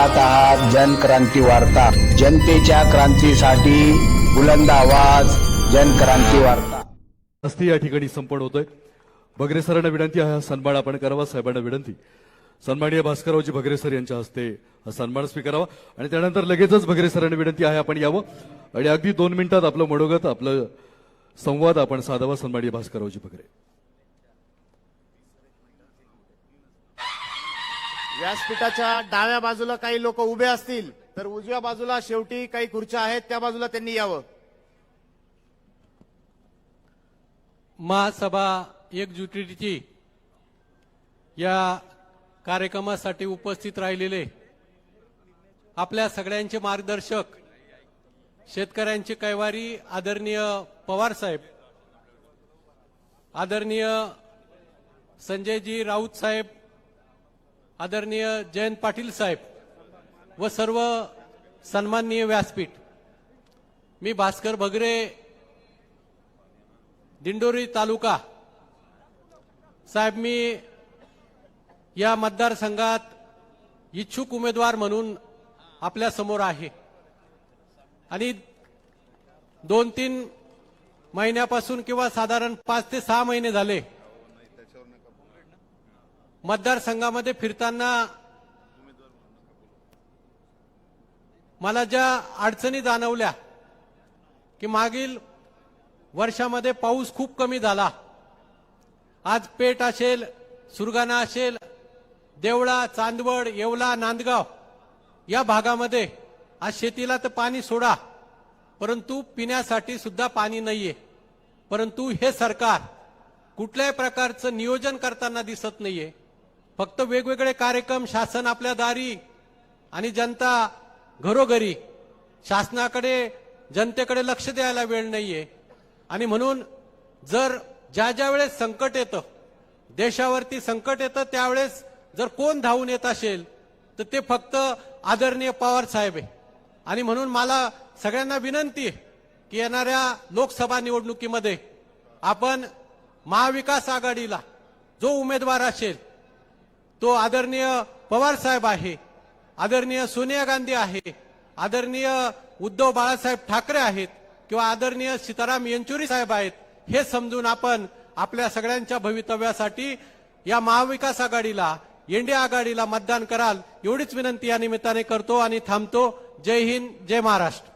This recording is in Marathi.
पाहत आहात जनक्रांती वार्ता. जनतेच्या क्रांतीसाठी बुलंद आवाज जनक्रांती वार्ता. असती या ठिकाणी संपन्न होतोय. भगरे सरांना विनंती आहे हा सन्मान आपण करावा साहेबांना विनंती. सन्माननीय भास्कररावजी भगरे सर यांच्या हस्ते हा सन्मान स्वीकारावा. आणि त्यानंतर लगेचच भगरे सरांना विनंती आहे आपण यावं. आणि अगदी दोन मिनिटात आपलं मनोगत आपलं संवाद आपण साधावा सन्माननीय भास्कररावजी भगरे. व्यासपीठाच्या डाव्या बाजूला काही लोक उभे असतील तर उजव्या बाजूला शेवटी काही खुर्च्या आहेत त्या बाजूला त्यांनी यावं. महासभा एकजुटीची या कार्यक्रमासाठी उपस्थित राहिलेले आपल्या सगळ्यांचे मार्गदर्शक शेतकऱ्यांचे कैवारी आदरणीय पवार साहेब आदरणीय संजयजी राऊत साहेब आदरणीय जयंत पाटील साहेब व सर्व सन्माननीय व्यासपीठ. मी भास्कर भगरे दिंडोरी तालुका. साहेब मी या मतदारसंघात इच्छुक उमेदवार म्हणून आपल्यासमोर आहे. आणि दोन तीन महिन्यापासून किंवा साधारण पाच ते सहा महिने झाले मतदारसंघामध्ये फिरताना मला ज्या अडचणी जाणवल्या की मागील वर्षामध्ये पाऊस खूप कमी झाला. आज पेठ असेल सुरगाणा असेल देवळा चांदवड येवला नांदगाव या भागामध्ये आज शेतीला तर पाणी सोडा परंतु पिण्यासाठी सुद्धा पाणी नाहीये. परंतु हे सरकार कुठल्याही प्रकारचं नियोजन करताना दिसत नाहीये. फक्त वेगवेगळे कार्यक्रम शासन आपल्या दारी आणि जनता घरोघरी. शासनाकडे जनतेकडे लक्ष द्यायला वेळ नाहीये. आणि म्हणून जर ज्या ज्या वेळेस संकट येतं देशावरती संकट येतं त्यावेळेस जर कोण धावून येत असेल तर ते फक्त आदरणीय पवार साहेब आहे. आणि म्हणून मला सगळ्यांना विनंती आहे की येणाऱ्या लोकसभा निवडणुकीमध्ये आपण महाविकास आघाडीला जो उमेदवार असेल तो आदरणीय पवार साहेब आहे आदरणीय सोनिया गांधी आहे आदरणीय उद्धव बाळासाहेब ठाकरे आहेत किंवा आदरणीय सीताराम येंचुरी साहेब आहेत हे समजून आपण आपल्या सगळ्यांच्या भवितव्यासाठी या महाविकास आघाडीला एनडीए आघाडीला मतदान कराल एवढीच विनंती या निमित्ताने करतो आणि थांबतो. जय हिंद जय महाराष्ट्र.